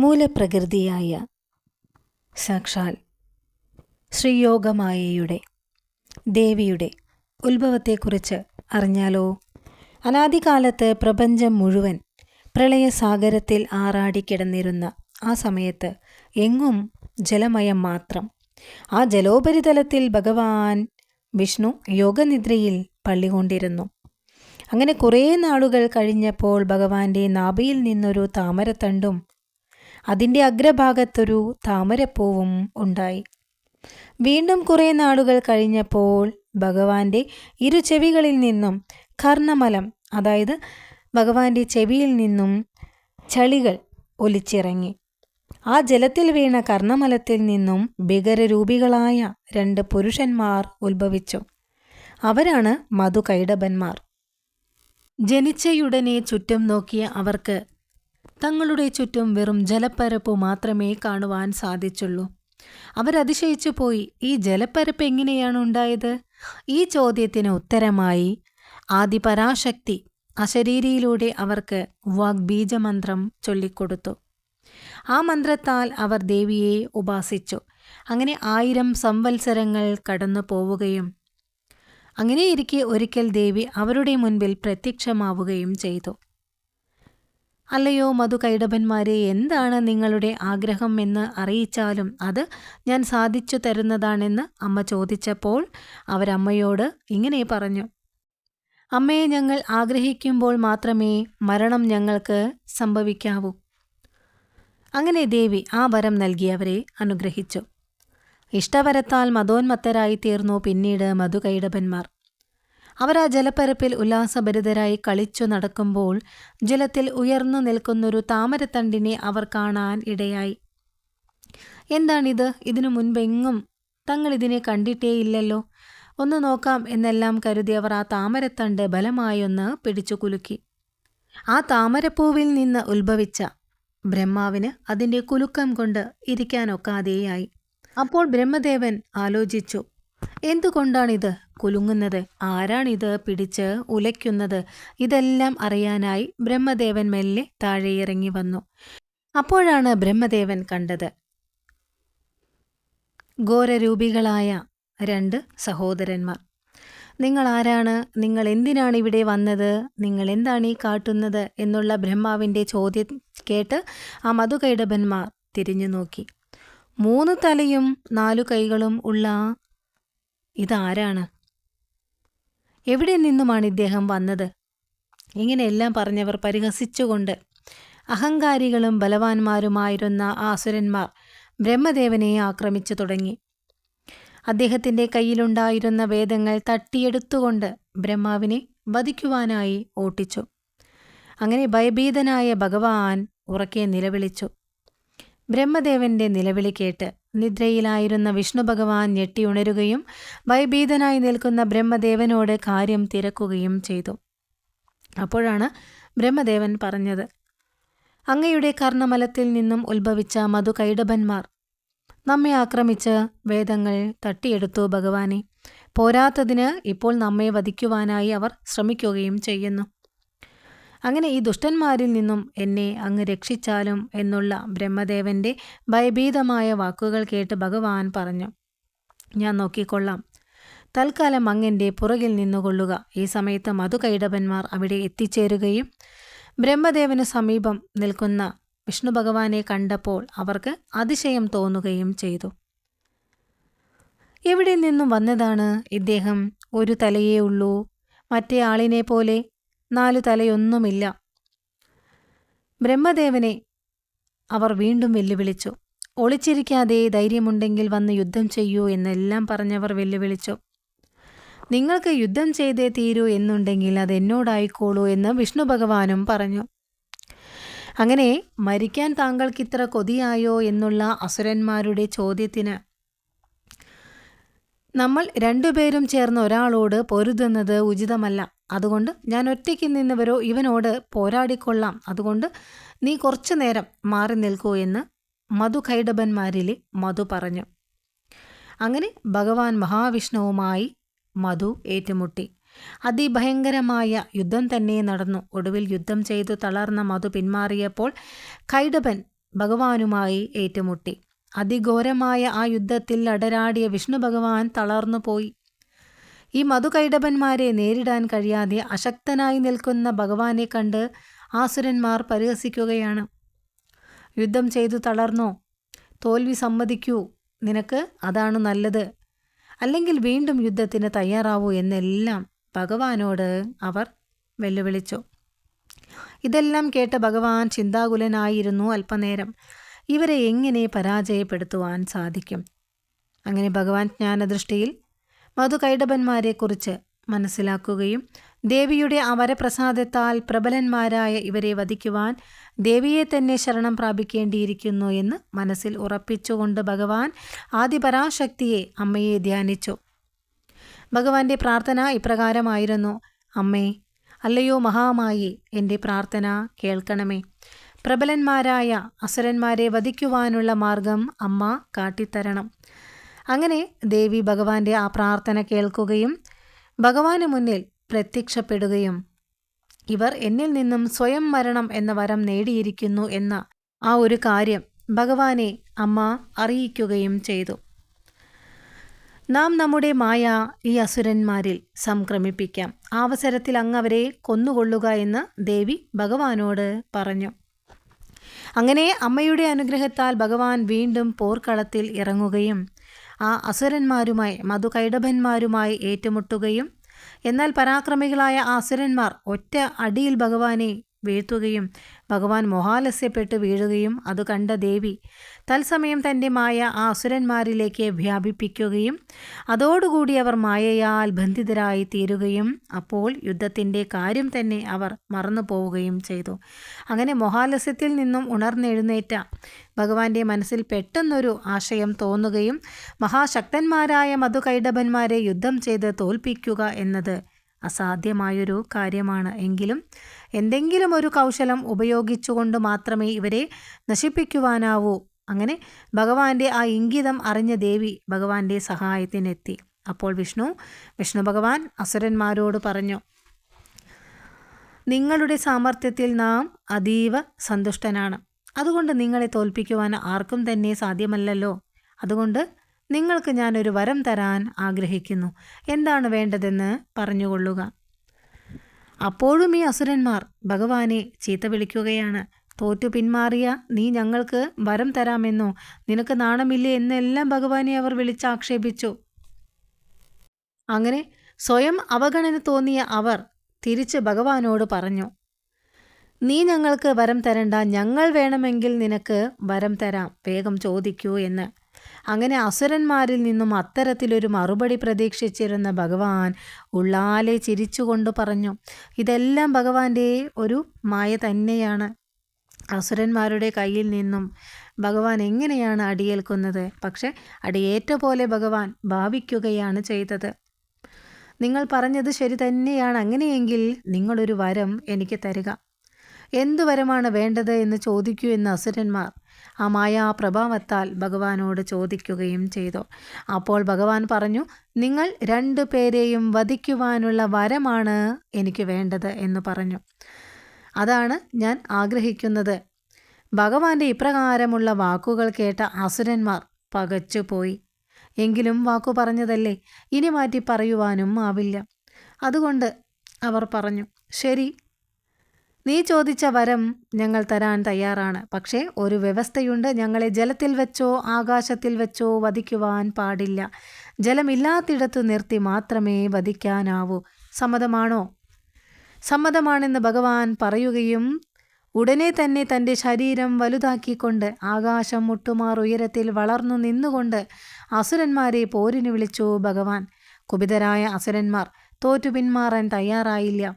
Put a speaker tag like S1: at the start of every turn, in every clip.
S1: മൂലപ്രകൃതിയായ സാക്ഷാൽ ശ്രീയോഗമായയുടെ ദേവിയുടെ ഉത്ഭവത്തെക്കുറിച്ച് അറിഞ്ഞാലോ? അനാദികാലത്ത് പ്രപഞ്ചം മുഴുവൻ പ്രളയസാഗരത്തിൽ ആറാടിക്കിടന്നിരുന്ന ആ സമയത്ത് എങ്ങും ജലമയം മാത്രം. ആ ജലോപരിതലത്തിൽ ഭഗവാൻ വിഷ്ണു യോഗനിദ്രയിൽ പള്ളികൊണ്ടിരുന്നു. അങ്ങനെ കുറേ നാളുകൾ കഴിഞ്ഞപ്പോൾ ഭഗവാന്റെ നാഭിയിൽ നിന്നൊരു താമരത്തണ്ടും അതിന്റെ അഗ്രഭാഗത്തൊരു താമരപ്പൂവും ഉണ്ടായി. വീണ്ടും കുറേ നാളുകൾ കഴിഞ്ഞപ്പോൾ ഭഗവാന്റെ ഇരു ചെവികളിൽ നിന്നും കർണമലം അതായത് ഭഗവാന്റെ ചെവിയിൽ നിന്നും ചളികൾ ഒലിച്ചിറങ്ങി. ആ ജലത്തിൽ വീണ കർണമലത്തിൽ നിന്നും ഭീകരരൂപികളായ രണ്ട് പുരുഷന്മാർ ഉത്ഭവിച്ചു. അവരാണ് മധുകൈടബന്മാർ. ജനിച്ചയുടനെ ചുറ്റും നോക്കിയ അവർക്ക് തങ്ങളുടെ ചുറ്റും വെറും ജലപ്പരപ്പ് മാത്രമേ കാണുവാൻ സാധിച്ചുള്ളൂ. അവരതിശയിച്ചു പോയി ഈ ജലപ്പരപ്പ് എങ്ങനെയാണ് ഉണ്ടായത്? ഈ ചോദ്യത്തിന് ഉത്തരമായി ആദിപരാശക്തി. അശരീരിയിലൂടെ അവർക്ക് വാഗ്ബീജമന്ത്രം ചൊല്ലിക്കൊടുത്തു. ആ മന്ത്രത്താൽ അവർ ദേവിയെ ഉപാസിച്ചു. അങ്ങനെ ആയിരം സംവത്സരങ്ങൾ കടന്നു പോവുകയും അങ്ങനെയിരിക്കെ ഒരിക്കൽ ദേവി അവരുടെ മുൻപിൽ പ്രത്യക്ഷമാവുകയും ചെയ്തു. അല്ലയോ മധുകൈടഭന്മാരെ എന്താണ് നിങ്ങളുടെ ആഗ്രഹം എന്ന് അറിയിച്ചാലും അത് ഞാൻ സാധിച്ചു തരുന്നതാണെന്ന് അമ്മ ചോദിച്ചപ്പോൾ അവരമ്മയോട് ഇങ്ങനെ പറഞ്ഞു. അമ്മയെ ഞങ്ങൾ ആഗ്രഹിക്കുമ്പോൾ മാത്രമേ മരണം ഞങ്ങൾക്ക് സംഭവിക്കാവൂ അങ്ങനെ ദേവി ആ വരം നൽകിയവരെ അനുഗ്രഹിച്ചു. ഇഷ്ടവരത്താൽ മതോന്മത്തരായി തീർന്നു പിന്നീട് മധുകൈടഭന്മാർ അവർ ആ ജലപ്പരപ്പിൽ ഉല്ലാസഭരിതരായി കളിച്ചു നടക്കുമ്പോൾ ജലത്തിൽ ഉയർന്നു നിൽക്കുന്നൊരു താമരത്തണ്ടിനെ അവർ കാണാൻ ഇടയായി. എന്താണിത്? ഇതിനു മുൻപെങ്ങും തങ്ങൾ ഇതിനെ കണ്ടിട്ടേയില്ലല്ലോ. ഒന്ന് നോക്കാം എന്നെല്ലാം കരുതി അവർ ആ താമരത്തണ്ട് ബലമായൊന്ന് പിടിച്ചു കുലുക്കി. ആ താമരപ്പൂവിൽ നിന്ന് ഉത്ഭവിച്ച ബ്രഹ്മാവിന് അതിന്റെ കുലുക്കം കൊണ്ട് ഇരിക്കാനൊക്കാതെയായി. അപ്പോൾ ബ്രഹ്മദേവൻ ആലോചിച്ചു എന്തുകൊണ്ടാണിത്? കുലുങ്ങുന്നത്. ആരാണിത് പിടിച്ച് ഉലയ്ക്കുന്നത്? ഇതെല്ലാം അറിയാനായി ബ്രഹ്മദേവൻ മെല്ലെ താഴെയിറങ്ങി വന്നു. അപ്പോഴാണ് ബ്രഹ്മദേവൻ കണ്ടത്. ഘോരരൂപികളായ രണ്ട് സഹോദരന്മാർ. നിങ്ങൾ ആരാണ് നിങ്ങൾ എന്തിനാണ് ഇവിടെ വന്നത്? നിങ്ങൾ എന്താണ് ഈ കാട്ടുന്നത്? എന്നുള്ള ബ്രഹ്മാവിന്റെ ചോദ്യം കേട്ട് ആ മധുകൈടഭന്മാർ തിരിഞ്ഞു നോക്കി മൂന്ന് തലയും നാലു കൈകളും ഉള്ള ഇതാരാണ്? എവിടെ നിന്നുമാണ് ഇദ്ദേഹം വന്നത്? ഇങ്ങനെയെല്ലാം പറഞ്ഞവർ പരിഹസിച്ചുകൊണ്ട് അഹങ്കാരികളും ബലവാന്മാരുമായിരുന്ന ആസുരന്മാർ ബ്രഹ്മദേവനെ ആക്രമിച്ചു തുടങ്ങി. അദ്ദേഹത്തിന്റെ കയ്യിലുണ്ടായിരുന്ന വേദങ്ങൾ തട്ടിയെടുത്തുകൊണ്ട് ബ്രഹ്മാവിനെ വധിക്കുവാനായി ഓട്ടിച്ചു. അങ്ങനെ ഭയഭീതനായ ഭഗവാൻ ഉറക്കെ നിലവിളിച്ചു. ബ്രഹ്മദേവന്റെ നിലവിളി കേട്ട് നിദ്രയിലായിരുന്ന വിഷ്ണു ഭഗവാൻ ഞെട്ടിയുണരുകയും ഭയഭീതനായി നിൽക്കുന്ന ബ്രഹ്മദേവനോട് കാര്യം തിരക്കുകയും ചെയ്തു. അപ്പോഴാണ് ബ്രഹ്മദേവൻ പറഞ്ഞത് അങ്ങയുടെ കർണമലത്തിൽ നിന്നും ഉത്ഭവിച്ച മധുകൈടഭന്മാർ നമ്മെ ആക്രമിച്ച് വേദങ്ങൾ തട്ടിയെടുത്തു ഭഗവാനെ. പോരാത്തതിന് ഇപ്പോൾ നമ്മെ വധിക്കുവാനായി അവർ ശ്രമിക്കുകയും ചെയ്യുന്നു. അങ്ങനെ ഈ ദുഷ്ടന്മാരിൽ നിന്നും എന്നെ അങ്ങ് രക്ഷിച്ചാലും എന്നുള്ള ബ്രഹ്മദേവന്റെ ഭയഭീതമായ വാക്കുകൾ കേട്ട് ഭഗവാൻ പറഞ്ഞു ഞാൻ നോക്കിക്കൊള്ളാം. തൽക്കാലം അങ്ങന്റെ പുറകിൽ നിന്നുകൊള്ളുക. ഈ സമയത്ത് മധുകൈടഭന്മാർ അവിടെ എത്തിച്ചേരുകയും ബ്രഹ്മദേവന് സമീപം നിൽക്കുന്ന വിഷ്ണു ഭഗവാനെ കണ്ടപ്പോൾ അവർക്ക് അതിശയം തോന്നുകയും ചെയ്തു. എവിടെ നിന്നും വന്നതാണ് ഇദ്ദേഹം? ഒരു തലയേ ഉള്ളൂ. മറ്റേ ആളിനെ പോലെ നാലു തലയൊന്നുമില്ല. ബ്രഹ്മദേവനെ അവർ വീണ്ടും വെല്ലുവിളിച്ചു. ഒളിച്ചിരിക്കാതെ ധൈര്യമുണ്ടെങ്കിൽ വന്ന് യുദ്ധം ചെയ്യൂ എന്നെല്ലാം പറഞ്ഞവർ വെല്ലുവിളിച്ചു. നിങ്ങൾക്ക് യുദ്ധം ചെയ്തേ തീരൂ എന്നുണ്ടെങ്കിൽ അത് എന്നോടായിക്കോളൂ എന്ന് വിഷ്ണു ഭഗവാനും പറഞ്ഞു. അങ്ങനെ മരിക്കാൻ താങ്കൾക്കിത്ര കൊതിയായോ എന്നുള്ള അസുരന്മാരുടെ ചോദ്യത്തിന് നമ്മൾ രണ്ടുപേരും ചേർന്ന് ഒരാളോട് പൊരുതുന്നത് ഉചിതമല്ല. അതുകൊണ്ട് ഞാൻ ഒറ്റയ്ക്ക് നിന്നവരോ ഇവനോട് പോരാടിക്കൊള്ളാം. അതുകൊണ്ട് നീ കുറച്ചു നേരം മാറി നിൽക്കൂ എന്ന് മധു ഖൈഡബന്മാരിലെ മധു പറഞ്ഞു. അങ്ങനെ ഭഗവാൻ മഹാവിഷ്ണുവുമായി മധു ഏറ്റുമുട്ടി. അതിഭയങ്കരമായ യുദ്ധം തന്നെ നടന്നു. ഒടുവിൽ യുദ്ധം ചെയ്തു തളർന്ന മധു പിന്മാറിയപ്പോൾ ഖൈഡബൻ ഭഗവാനുമായി ഏറ്റുമുട്ടി. അതിഘോരമായ ആ യുദ്ധത്തിൽ അടരാടിയ വിഷ്ണു ഭഗവാൻ തളർന്നുപോയി ഈ മധുകൈടപന്മാരെ നേരിടാൻ കഴിയാതെ അശക്തനായി നിൽക്കുന്ന ഭഗവാനെ കണ്ട് ആസുരന്മാർ പരിഹസിക്കുകയാണ്. യുദ്ധം ചെയ്തു തളർന്നോ? തോൽവി സമ്മതിക്കൂ. നിനക്ക് അതാണ് നല്ലത്. അല്ലെങ്കിൽ വീണ്ടും യുദ്ധത്തിന് തയ്യാറാവൂ എന്നെല്ലാം ഭഗവാനോട് അവർ വെല്ലുവിളിച്ചു. ഇതെല്ലാം കേട്ട് ഭഗവാൻ ചിന്താകുലനായിരുന്നു അല്പനേരം. ഇവരെ എങ്ങനെ പരാജയപ്പെടുത്തുവാൻ സാധിക്കും? അങ്ങനെ ഭഗവാൻ ജ്ഞാനദൃഷ്ടിയിൽ മധുകൈടഭന്മാരെക്കുറിച്ച് മനസ്സിലാക്കുകയും ദേവിയുടെ അവരപ്രസാദത്താൽ പ്രബലന്മാരായ ഇവരെ വധിക്കുവാൻ ദേവിയെ തന്നെ ശരണം പ്രാപിക്കേണ്ടിയിരിക്കുന്നു എന്ന് മനസ്സിൽ ഉറപ്പിച്ചുകൊണ്ട് ഭഗവാൻ ആദിപരാശക്തിയെ അമ്മയെ ധ്യാനിച്ചു. ഭഗവാന്റെ പ്രാർത്ഥന ഇപ്രകാരമായിരുന്നു അമ്മേ അല്ലയോ മഹാമായി എന്റെ പ്രാർത്ഥന കേൾക്കണമേ. പ്രബലന്മാരായ അസുരന്മാരെ വധിക്കുവാനുള്ള മാർഗം അമ്മ കാട്ടിത്തരണം. അങ്ങനെ ദേവി ഭഗവാന്റെ ആ പ്രാർത്ഥന കേൾക്കുകയും ഭഗവാന് മുന്നിൽ പ്രത്യക്ഷപ്പെടുകയും ഇവർ എന്നിൽ നിന്നും സ്വയം മരണം എന്ന വരം നേടിയിരിക്കുന്നു എന്ന ആ ഒരു കാര്യം ഭഗവാനെ അമ്മ അറിയിക്കുകയും ചെയ്തു. നാം നമ്മുടെ മായ ഈ അസുരന്മാരിൽ സംക്രമിപ്പിക്കാം. അവസരത്തിൽ അങ്ങ് അവരെ കൊന്നുകൊള്ളുക എന്ന് ദേവി ഭഗവാനോട് പറഞ്ഞു. അങ്ങനെ അമ്മയുടെ അനുഗ്രഹത്താൽ ഭഗവാൻ വീണ്ടും പോർക്കളത്തിൽ ഇറങ്ങുകയും ആ അസുരന്മാരുമായി മധുകൈടഭന്മാരുമായി ഏറ്റുമുട്ടുകയും എന്നാൽ പരാക്രമികളായ ആ അസുരന്മാർ ഒറ്റ അടിയിൽ ഭഗവാനെ വീഴ്ത്തുകയും ഭഗവാൻ മോഹാലസ്യപ്പെട്ട് വീഴുകയും അത് കണ്ട ദേവി തത്സമയം തന്റെ മായ ആ അസുരന്മാരിലേക്ക് വ്യാപിപ്പിക്കുകയും അതോടുകൂടി അവർ മായയാൽ ബന്ധിതരായി തീരുകയും അപ്പോൾ യുദ്ധത്തിന്റെ കാര്യം തന്നെ അവർ മറന്നു പോവുകയും ചെയ്തു. അങ്ങനെ മോഹാലസ്യത്തിൽ നിന്നും ഉണർന്നെഴുന്നേറ്റ ഭഗവാന്റെ മനസ്സിൽ പെട്ടെന്നൊരു ആശയം തോന്നുകയും മഹാശക്തന്മാരായ മധുകൈഡബന്മാരെ യുദ്ധം ചെയ്ത് തോൽപ്പിക്കുക എന്നത് അസാധ്യമായൊരു കാര്യമാണ്. എങ്കിലും എന്തെങ്കിലും ഒരു കൗശലം ഉപയോഗിച്ചുകൊണ്ട് മാത്രമേ ഇവരെ നശിപ്പിക്കുവാനാവൂ. അങ്ങനെ ഭഗവാന്റെ ആ ഇംഗിതം അറിഞ്ഞ ദേവി ഭഗവാന്റെ സഹായത്തിനെത്തി. അപ്പോൾ വിഷ്ണു വിഷ്ണു ഭഗവാൻ അസുരന്മാരോട് പറഞ്ഞു നിങ്ങളുടെ സാമർത്ഥ്യത്തിൽ നാം അതീവ സന്തുഷ്ടനാണ്. അതുകൊണ്ട് നിങ്ങളെ തോൽപ്പിക്കുവാൻ ആർക്കും തന്നെ സാധ്യമല്ലല്ലോ. അതുകൊണ്ട് നിങ്ങൾക്ക് ഞാനൊരു വരം തരാൻ ആഗ്രഹിക്കുന്നു. എന്താണ് വേണ്ടതെന്ന് പറഞ്ഞുകൊള്ളുക. അപ്പോഴും ഈ അസുരന്മാർ ഭഗവാനെ ചീത്ത വിളിക്കുകയാണ്. തോറ്റു പിന്മാറിയ നീ ഞങ്ങൾക്ക് വരം തരാമെന്നോ? നിനക്ക് നാണമില്ലേ എന്നെല്ലാം ഭഗവാനെ അവർ വിളിച്ചാക്ഷേപിച്ചു. അങ്ങനെ സ്വയം അവഗണന തോന്നിയ അവർ തിരിച്ച് ഭഗവാനോട് പറഞ്ഞു നീ ഞങ്ങൾക്ക് വരം തരണ്ട. ഞങ്ങൾ വേണമെങ്കിൽ നിനക്ക് വരം തരാം. വേഗം ചോദിക്കൂ എന്ന്. അങ്ങനെ അസുരന്മാരിൽ നിന്നും അത്തരത്തിലൊരു മറുപടി പ്രതീക്ഷിച്ചിരുന്ന ഭഗവാൻ ഉള്ളാലെ ചിരിച്ചുകൊണ്ട് പറഞ്ഞു ഇതെല്ലാം ഭഗവാന്റെ ഒരു മായ തന്നെയാണ്. അസുരന്മാരുടെ കയ്യിൽ നിന്നും ഭഗവാൻ എങ്ങനെയാണ് അടിയേൽക്കുന്നത്? പക്ഷെ അടിയേറ്റ പോലെ ഭഗവാൻ ഭാവിക്കുകയാണ് ചെയ്തത്. നിങ്ങൾ പറഞ്ഞത് ശരി തന്നെയാണ്. അങ്ങനെയെങ്കിൽ നിങ്ങളൊരു വരം എനിക്ക് തരിക. എന്തു വരമാണ് വേണ്ടത് എന്ന് ചോദിക്കൂ എന്ന് അസുരന്മാർ ആ മായാപ്രഭാവത്താൽ ഭഗവാനോട് ചോദിക്കുകയും ചെയ്തു. അപ്പോൾ ഭഗവാൻ പറഞ്ഞു നിങ്ങൾ രണ്ടു പേരെയും വധിക്കുവാനുള്ള വരമാണ് എനിക്ക് വേണ്ടത് എന്ന് പറഞ്ഞു. അതാണ് ഞാൻ ആഗ്രഹിക്കുന്നത്. ഭഗവാന്റെ ഇപ്രകാരമുള്ള വാക്കുകൾ കേട്ട അസുരന്മാർ പകച്ചുപോയി. എങ്കിലും വാക്കു പറഞ്ഞതല്ലേ? ഇനി മാറ്റി പറയുവാനും ആവില്ല. അതുകൊണ്ട് അവർ പറഞ്ഞു ശരി നീ ചോദിച്ച വരം ഞങ്ങൾ തരാൻ തയ്യാറാണ്. പക്ഷേ ഒരു വ്യവസ്ഥയുണ്ട്. ഞങ്ങളെ ജലത്തിൽ വെച്ചോ ആകാശത്തിൽ വെച്ചോ വധിക്കുവാൻ പാടില്ല. ജലമില്ലാത്തിടത്ത് നിർത്തി മാത്രമേ വധിക്കാനാവൂ. സമ്മതമാണോ? സമ്മതമാണെന്ന് ഭഗവാൻ പറയുകയും ഉടനെ തന്നെ തന്റെ ശരീരം വലുതാക്കിക്കൊണ്ട് ആകാശം മുട്ടുമാർ ഉയരത്തിൽ വളർന്നു നിന്നുകൊണ്ട് അസുരന്മാരെ പോരിന് വിളിച്ചു ഭഗവാൻ. കുപിതരായ അസുരന്മാർ തോറ്റു പിന്മാറാൻ തയ്യാറായില്ല.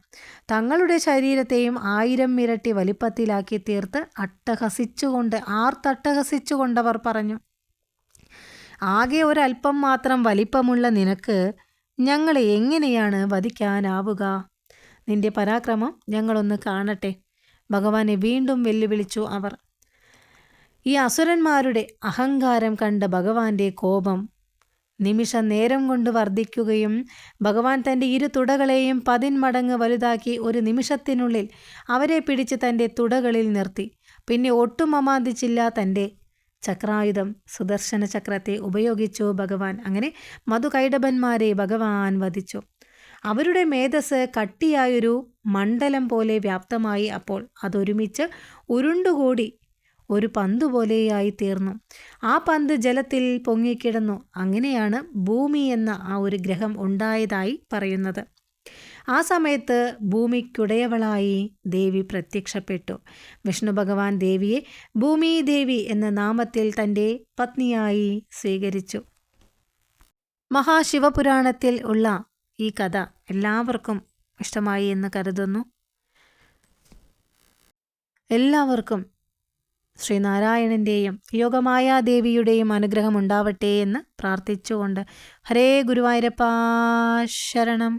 S1: തങ്ങളുടെ ശരീരത്തെയും ആയിരം ഇരട്ടി വലിപ്പത്തിലാക്കി തീർത്ത് അട്ടഹസിച്ചുകൊണ്ട് ആർത്തട്ടഹസിച്ചുകൊണ്ടവർ പറഞ്ഞു ആകെ ഒരല്പം മാത്രം വലിപ്പമുള്ള നിനക്ക് ഞങ്ങളെ എങ്ങനെയാണ് വധിക്കാനാവുക? നിന്റെ പരാക്രമം ഞങ്ങളൊന്ന് കാണട്ടെ ഭഗവാനെ വീണ്ടും വെല്ലുവിളിച്ചു അവർ. ഈ അസുരന്മാരുടെ അഹങ്കാരം കണ്ട ഭഗവാന്റെ കോപം നിമിഷ നേരം കൊണ്ട് വർദ്ധിക്കുകയും ഭഗവാൻ തന്റെ ഇരു തുടകളെയും പതിന്മടങ്ങ് വലുതാക്കി ഒരു നിമിഷത്തിനുള്ളിൽ അവരെ പിടിച്ച് തന്റെ തുടകളിൽ നിർത്തി. പിന്നെ ഒട്ടും അമാന്തിച്ചില്ല തന്റെ ചക്രായുധം. സുദർശന ചക്രത്തെ ഉപയോഗിച്ചു ഭഗവാൻ. അങ്ങനെ മധുകൈഡബന്മാരെ ഭഗവാൻ വധിച്ചു. അവരുടെ മേധസ് കട്ടിയായൊരു മണ്ഡലം പോലെ വ്യാപ്തമായി അപ്പോൾ അതൊരുമിച്ച് ഉരുണ്ടുകൂടി ഒരു പന്ത് പോലെയായി തീർന്നു. ആ പന്ത് ജലത്തിൽ പൊങ്ങിക്കിടന്നു. അങ്ങനെയാണ് ഭൂമി എന്ന ആ ഒരു ഗ്രഹം ഉണ്ടായതായി പറയുന്നത്. ആ സമയത്ത് ഭൂമിക്കുടയവളായി ദേവി പ്രത്യക്ഷപ്പെട്ടു. വിഷ്ണു ഭഗവാൻ ദേവിയെ ഭൂമി ദേവി എന്ന നാമത്തിൽ തന്റെ പത്നിയായി സ്വീകരിച്ചു. മഹാശിവപുരാണത്തിൽ ഉള്ള ഈ കഥ എല്ലാവർക്കും ഇഷ്ടമായി എന്ന് കരുതുന്നു. എല്ലാവർക്കും ശ്രീനാരായണന്റെയും യോഗമായ ദേവിയുടെയും അനുഗ്രഹം ഉണ്ടാവട്ടെ എന്ന് പ്രാർത്ഥിച്ചുകൊണ്ട് ഹരേ ഗുരുവായൂരപ്പ ശരണം.